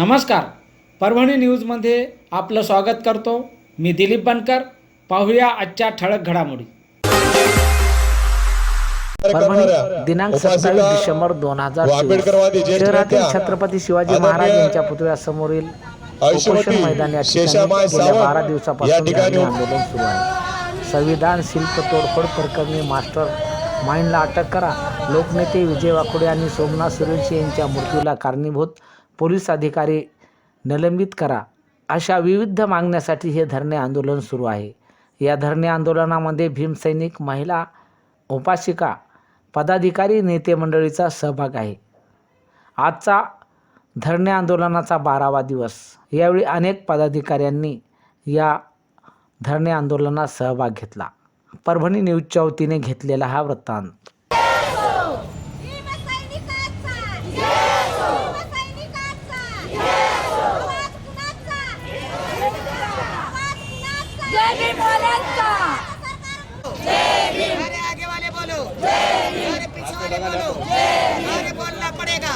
नमस्कार. परभणी न्यूजमध्ये आपलं स्वागत करतो. मी दिलीप बनकर. पाहूया आजच्या ठळक घडामोडी. परभणी दिनांक सत्तावीस डिसेंबर दोन हजार शहरातील छत्रपती शिवाजी महाराज यांच्या पुतळ्यासमोरील उपोषण मैदान या ठिकाणी गेल्या बारा या दिवसापासून आंदोलन सुरू आहे. संविधान शिल्प तोडफोड प्रकरणी मास्टर माइंडला अटक करा. लोकनेते विजय वाकोडे आणि सोमनाथ सुरेश यांच्या मृत्यूला कारणीभूत. पोलीस अधिकारी निलंबित करा. अशा विविध मागण्यासाठी हे धरणे आंदोलन सुरू आहे. या धरणे आंदोलनामध्ये भीमसैनिक महिला उपासिका पदाधिकारी नेते मंडळीचा सहभाग आहे. आजचा धरणे आंदोलनाचा बारावा दिवस. यावेळी अनेक पदाधिकाऱ्यांनी या धरणे आंदोलनात सहभाग घेतला. परभणी न्यूजच्या वतीने घेतलेला हा वृत्तांत. जय भीम बोलना पडेगा।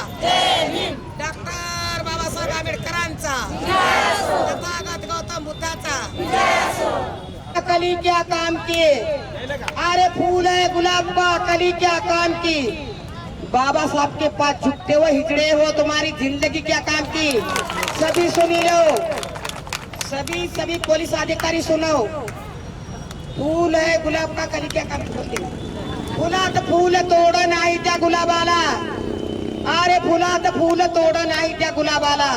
डॉक्टर बाबासाहेब आंबेडकरांचा। तथागत गौतम बुद्धाचा। कली क्या काम किए? अरे फूल है, गुलाब का। कली क्या काम की? बाबा साहब के पास झुकते हो हिजड़े हो, तुम्हारी ज़िंदगी क्या काम की? सभी सुनी लो। सभी सभी पुलिस अधिकारी सुनो फूल है गुलाब का कधी क्या काम करते फुलात फूल तोड नाही त्या गुलाबाला अरे फुलात फूल तोड नाही त्या गुलाबाला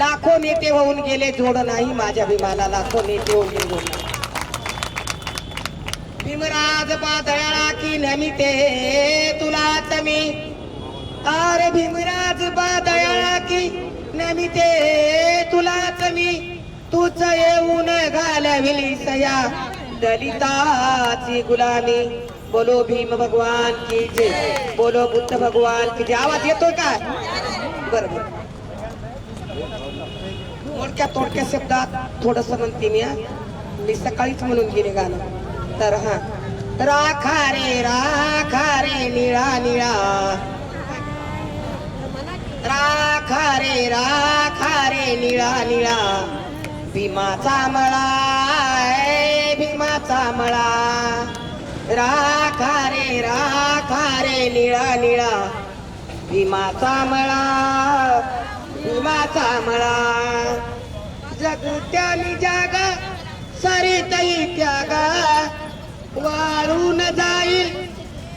लाखो नेते होऊन गेले जोड नाही माझ्या भीमाला लाखो नेते होऊन गेले जोड नाही. भीमराज पातळा की नमिते तुला तमी। अरे भीमराज पातळा की नमिते तुलाच तूच येऊन घालविली सया. दलिताची गुलामी. बोलो भीम भगवान की जय. बोलो बुद्ध भगवान की जय. आवाज येतोय का? बरोबर. थोडक्या थोडक्या शब्दात थोडस म्हणते मी मी सकाळीच म्हणून गेले गाणं. तर हा. राखा रे राखा रे निळा निळा. राखा रे राखा रे निळा निळा. भीमाचा मळा भीमाचा मळा. राखा रे राखा रे निळा निळा. भीमाचा मळा भीमाचा मळा. जगत्यानी जागा सारी तई त्यागा. वाळून जाईल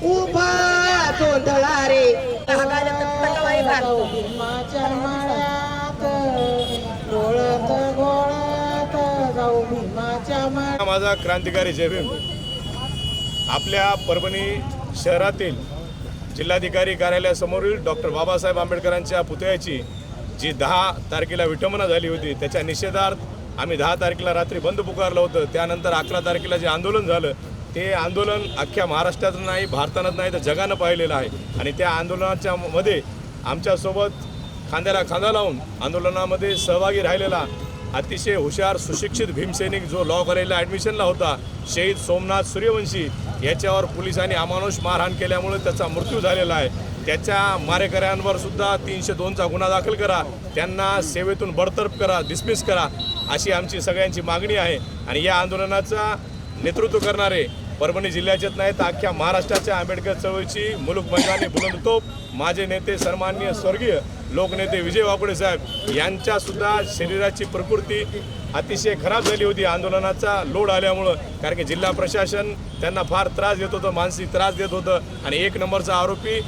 उभा जोंधळा रे. माझा क्रांतिकारी जयभीम आपल्या परभणी शहरातील जिल्हाधिकारी कार्यालयासमोरील डॉक्टर बाबासाहेब आंबेडकरांच्या पुतळ्याची जी दहा तारखेला विटंबना झाली होती त्याच्या निषेधार्थ आम्ही दहा तारखेला रात्री बंद पुकारलं होतं. त्यानंतर अकरा तारखेला जे आंदोलन झालं ते आंदोलन अख्ख्या महाराष्ट्रात नाही भारतानंच नाही तर जगानं पाहिलेलं आहे. आणि त्या आंदोलनाच्या मध्ये आमच्यासोबत खांद्याला खांदा लावून आंदोलनामध्ये सहभागी राहिलेला अतिशय हुशार सुशिक्षित भीमसैनिक जो लॉ कॉलेजला ॲडमिशनला होता शहीद सोमनाथ सूर्यवंशी याच्यावर पोलिसांनी अमानुष मारहाण केल्यामुळे त्याचा मृत्यू झालेला आहे. त्याच्या मारेकऱ्यांवर सुद्धा तीनशे दोनचा गुन्हा दाखल करा. त्यांना सेवेतून बडतर्फ करा डिसमिस करा अशी आमची सगळ्यांची मागणी आहे. आणि या आंदोलनाचा नेतृत्व करणारे परभणी जिल्ह्याच्याच नाही तर अख्ख्या महाराष्ट्राच्या आंबेडकर चळवळीची मुलुक मैदानी बुलंद तोप माझे नेते सन्माननीय स्वर्गीय लोकनेते विजय वाकुडे साहेब यांच्यासुद्धा शरीराची प्रकृती अतिशय खराब झाली होती. आंदोलनाचा लोड आल्यामुळं कारण की जिल्हा प्रशासन त्यांना फार त्रास देत होतं मानसिक त्रास देत होतं. आणि एक नंबरचा आरोपी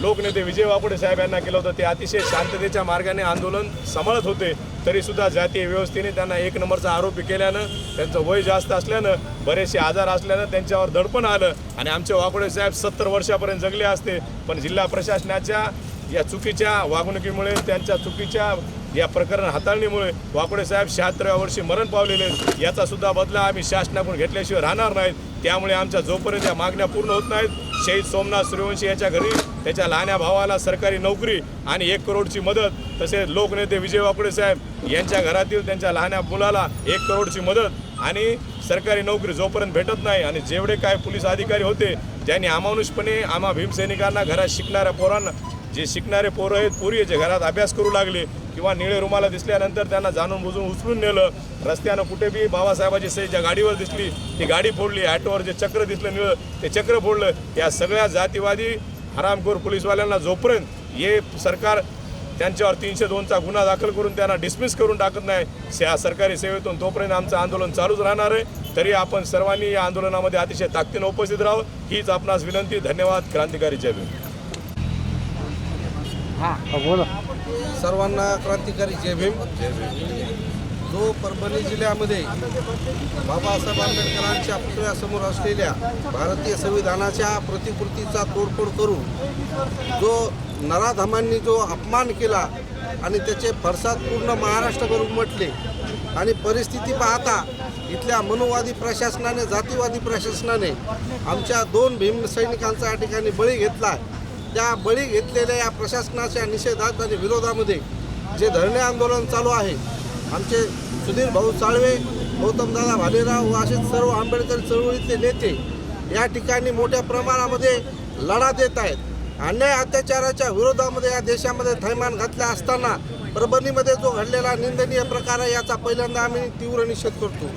लोकनेते विजय वाकुडे साहेब यांना केलं होतं. ते अतिशय शांततेच्या मार्गाने आंदोलन सांभाळत होते. तरीसुद्धा जातीय व्यवस्थेने त्यांना एक नंबरचा आरोपी केल्यानं त्यांचं वय जास्त असल्यानं बरेचसे आजार असल्यानं त्यांच्यावर दडपण आलं. आणि आमचे वाकुडे साहेब सत्तर वर्षापर्यंत जगले असते. पण जिल्हा प्रशासनाच्या या चुकीच्या वागणुकीमुळे त्यांच्या चुकीच्या या प्रकरण हाताळणीमुळे वाकोडे साहेब शहात्तराव्या वर्षी मरण पावलेले याचा सुद्धा बदला आम्ही शासनाकडून घेतल्याशिवाय राहणार नाहीत. त्यामुळे आमच्या जोपर्यंत या मागण्या पूर्ण होत नाहीत शहीद सोमनाथ सूर्यवंशी याच्या घरी त्याच्या लहान्या भावाला सरकारी नोकरी आणि एक करोडची मदत तसेच लोकनेते विजय वाकोडे साहेब यांच्या घरातील त्यांच्या लहान्या मुलाला एक करोडची मदत आणि सरकारी नोकरी जोपर्यंत भेटत नाही आणि जेवढे काय पोलीस अधिकारी होते ज्यांनी अमानुषपणे आम्हा भीमसैनिकांना घरात शिकणाऱ्या पोरांना जे शिकणारे पोरं आहेत पोरी जे घरात अभ्यास करू लागले किंवा निळे रुमाला दिसल्यानंतर त्यांना जाणून बुजून उचलून नेलं रस्त्यानं कुठे बी बाबासाहेबाची सही ज्या गाडीवर दिसली ती गाडी फोडली ॲटोवर जे चक्र दिसलं निळं ते चक्र फोडलं. या सगळ्या जातीवादी हरामखोर पोलीसवाल्यांना जोपर्यंत हे सरकार त्यांच्यावर तीनशे दोनचा गुन्हा दाखल करून त्यांना डिसमिस करून टाकत नाही से सरकारी सेवेतून तोपर्यंत आमचं आंदोलन चालूच राहणार आहे. तरी आपण सर्वांनी या आंदोलनामध्ये अतिशय ताकदीनं उपस्थित राहावं. हीच आपणास विनंती. धन्यवाद. क्रांतिकारी जय भीम. बोला. सर्वांना क्रांतिकारी जय भीम. जो परभणी जिल्ह्यामध्ये बाबासाहेब आंबेडकरांच्या पुतळ्यासमोर असलेल्या भारतीय संविधानाच्या प्रतिकृतीचा तोडफोड करून जो नराधमांनी जो अपमान केला आणि त्याचे फरसाद पूर्ण महाराष्ट्रभर उमटले आणि परिस्थिती पाहता इथल्या मनोवादी प्रशासनाने जातीवादी प्रशासनाने आमच्या दोन भीम सैनिकांचा या ठिकाणी बळी घेतला त्या बळी घेतलेल्या या प्रशासनाच्या निषेधात आणि विरोधामध्ये जे धरणे आंदोलन चालू आहे आमचे सुधीर भाऊ साळवे गौतमदादा भालेराव व असे सर्व आंबेडकर चळवळीतले नेते या ठिकाणी मोठ्या प्रमाणामध्ये लढा देत आहेत. अन्याय अत्याचाराच्या विरोधामध्ये या देशामध्ये थैमान घातल्या असताना परभणीमध्ये जो घडलेला निंदनीय प्रकार आहे याचा पहिल्यांदा आम्ही तीव्र निषेध करतो.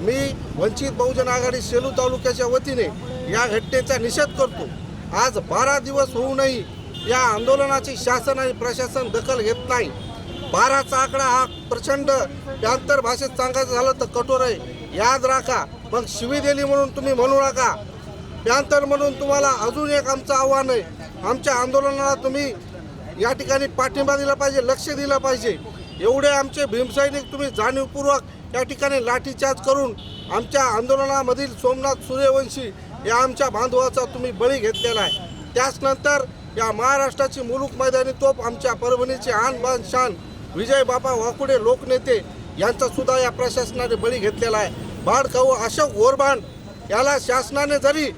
मी वंचित बहुजन आघाडी सेलू तालुक्याच्या वतीने या घटनेचा निषेध करतो. आज बारा दिवस होऊनही या आंदोलनाची शासन आणि प्रशासन दखल घेत नाही. बाराचा आकडा हा प्रचंड आंतर भाषेत सांगायचं झालं तर कठोर आहे. याद राखा मग शिवी दिली म्हणून तुम्ही म्हणू नका. त्यानंतर म्हणून तुम्हाला अजून एक आमचं आव्हान आहे. आमच्या आंदोलनाला तुम्ही या ठिकाणी पाठिंबा दिला पाहिजे लक्ष दिलं पाहिजे. एवढे आमचे भीमसैनिक तुम्ही जाणीवपूर्वक या ठिकाणी लाठीचार्ज करून आमच्या आंदोलनामधील सोमनाथ सूर्यवंशी या आमच्या बांधवाचा तुम्ही बळी घेतलेला आहे. त्याचनंतर या महाराष्ट्राची मुलूक मैदानी तोप आमच्या परभणीची आन बान शान विजय बापा वाकुडे लोकनेते यांचा सुद्धा या प्रशासनाने बळी घेतलेला आहे. बाळकाऊ अशोक गोरबाण याला शासनाने जरी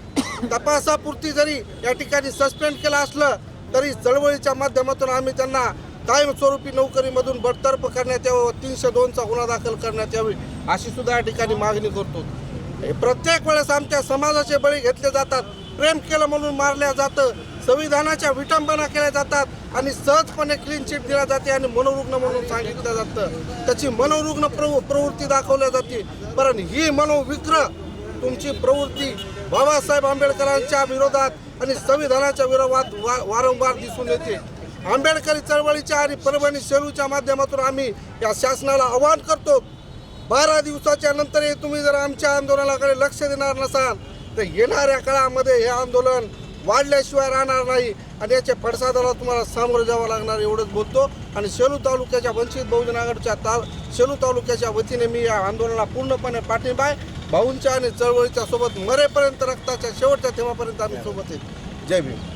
तपासापुरती जरी या ठिकाणी सस्पेंड केलं असलं तरी चळवळीच्या माध्यमातून आम्ही त्यांना कायमस्वरूपी नोकरीमधून बडतर्फ करण्यात यावं तीनशे दोनचा गुन्हा दाखल करण्यात यावी अशी सुद्धा या ठिकाणी मागणी करतो. प्रत्येक वेळेस आमच्या समाजाचे बळी घेतले जातात. प्रेम केलं म्हणून मारल्या जातं. संविधानाच्या विटंबना केल्या जातात आणि सहजपणे क्लीन चिट दिल्या जाते आणि मनोरुग्ण म्हणून सांगितलं जातं. त्याची मनोरुग्ण प्रवृ प्रवृत्ती दाखवल्या जाते. पण ही मनोविक्र तुमची प्रवृत्ती बाबासाहेब आंबेडकरांच्या विरोधात आणि संविधानाच्या विरोधात वा वारंवार दिसून येते. आंबेडकरी चळवळीच्या आणि परभणी सेलूच्या माध्यमातून आम्ही या शासनाला आवाहन करतो बारा दिवसाच्या नंतरही तुम्ही जर आमच्या आंदोलनाकडे लक्ष देणार नसाल तर येणाऱ्या काळामध्ये हे आंदोलन वाढल्याशिवाय राहणार नाही. आणि याच्या पडसादाला तुम्हाला सामोरं जावं लागणार एवढंच बोलतो. आणि सेलू तालुक्याच्या वंचित बहुजन आघाडीच्या ता सेलू तालुक्याच्या वतीने मी या आंदोलनाला पूर्णपणे पाठिंबा आहे. भाऊंच्या आणि चळवळीच्या सोबत मरेपर्यंत रक्ताच्या शेवटच्या तेव्हापर्यंत आम्ही सोबत आहे. जय भीम.